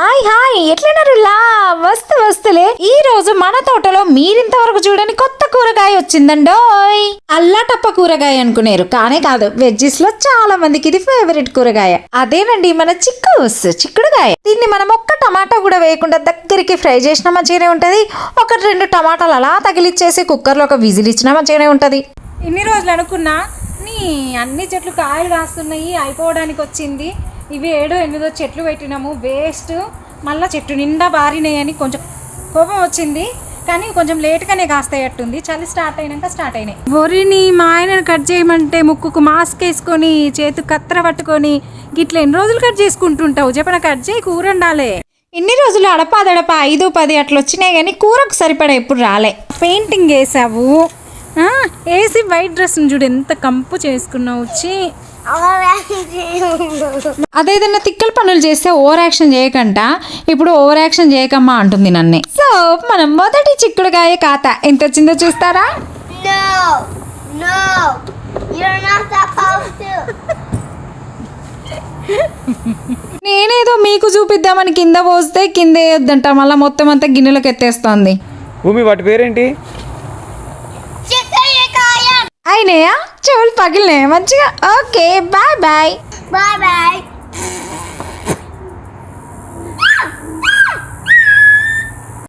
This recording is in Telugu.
Hi hi. ఎట్లున్నారు? లా వస్తు వస్తులే. ఈ రోజు మన తోటలో మీరింతవరకు చూడని కొత్త కూరగాయ వచ్చిందండోయ్. అల్లాటప్ప కూరగాయ అనుకునేరు. కానే కాదు వెజ్జెస్లో చాలా మందికి ఇది ఫేవరెట్ కూరగాయ. అదేనండి మన చిక్కుస్ చిక్కుడుగాయ. దీన్ని మనం ఒక్క టమాటా కూడా వేయకుండా దగ్గరికి ఫ్రై చేసినా మంచిగానే ఉంటది. ఒకటి రెండు టమాటాలు అలా తగిలిచ్చేసి కుక్కర్లో ఒక విజిల్ ఇచ్చినా మంచిగానే ఉంటది. ఇన్ని రోజులు అనుకున్నా నీ అన్ని చెట్లు కాయలు కాస్తున్నాయి అయిపోవడానికి వచ్చింది ఇవి ఏడో ఎనిమిదో చెట్లు పెట్టినాము. వేస్ట్ మళ్ళీ చెట్టు నిండా బారినాయని కొంచెం కోపం వచ్చింది. కానీ కొంచెం లేట్గానే కాస్తాయట్టుంది. చలి స్టార్ట్ అయినాక స్టార్ట్ అయినాయి. వరిని మా ఆయనను కట్ చేయమంటే ముక్కుకు మాస్క్ వేసుకొని చేతు కత్తెర పట్టుకొని గిట్ల ఎన్ని రోజులు కట్ చేసుకుంటుంటావు? చెప్పన కట్ చేయి కూర ఉండాలి ఇన్ని రోజులు అడపాదడప ఐదు పది అట్లా వచ్చినాయి కానీ కూరకు సరిపడా ఎప్పుడు రాలే. పెయింటింగ్ వేసావు. వేసి వైట్ డ్రెస్ చూడు ఎంత కంపు చేసుకున్నావు. వచ్చి అదేదన్నా తిక్కల పనులు చేస్తే ఓవర్ యాక్షన్ చేయకంట. ఇప్పుడు ఓవర్ యాక్షన్ చేయకమ్మా అంటుంది నన్నే. సో మనం మొదటి చిక్కుడుగాయ ఖాతా ఎంత వచ్చిందో చూస్తారా. నేనేదో మీకు చూపిద్దామని కింద పోస్తే కింద వేయొద్దంట. మళ్ళీ మొత్తం అంతా గిన్నెలోకి ఎత్తేస్తోంది. భూమి వాటి పేరేంటి? అయినాయా? చెవులు పగిలినాయా మంచిగా okay bye bye Bye bye.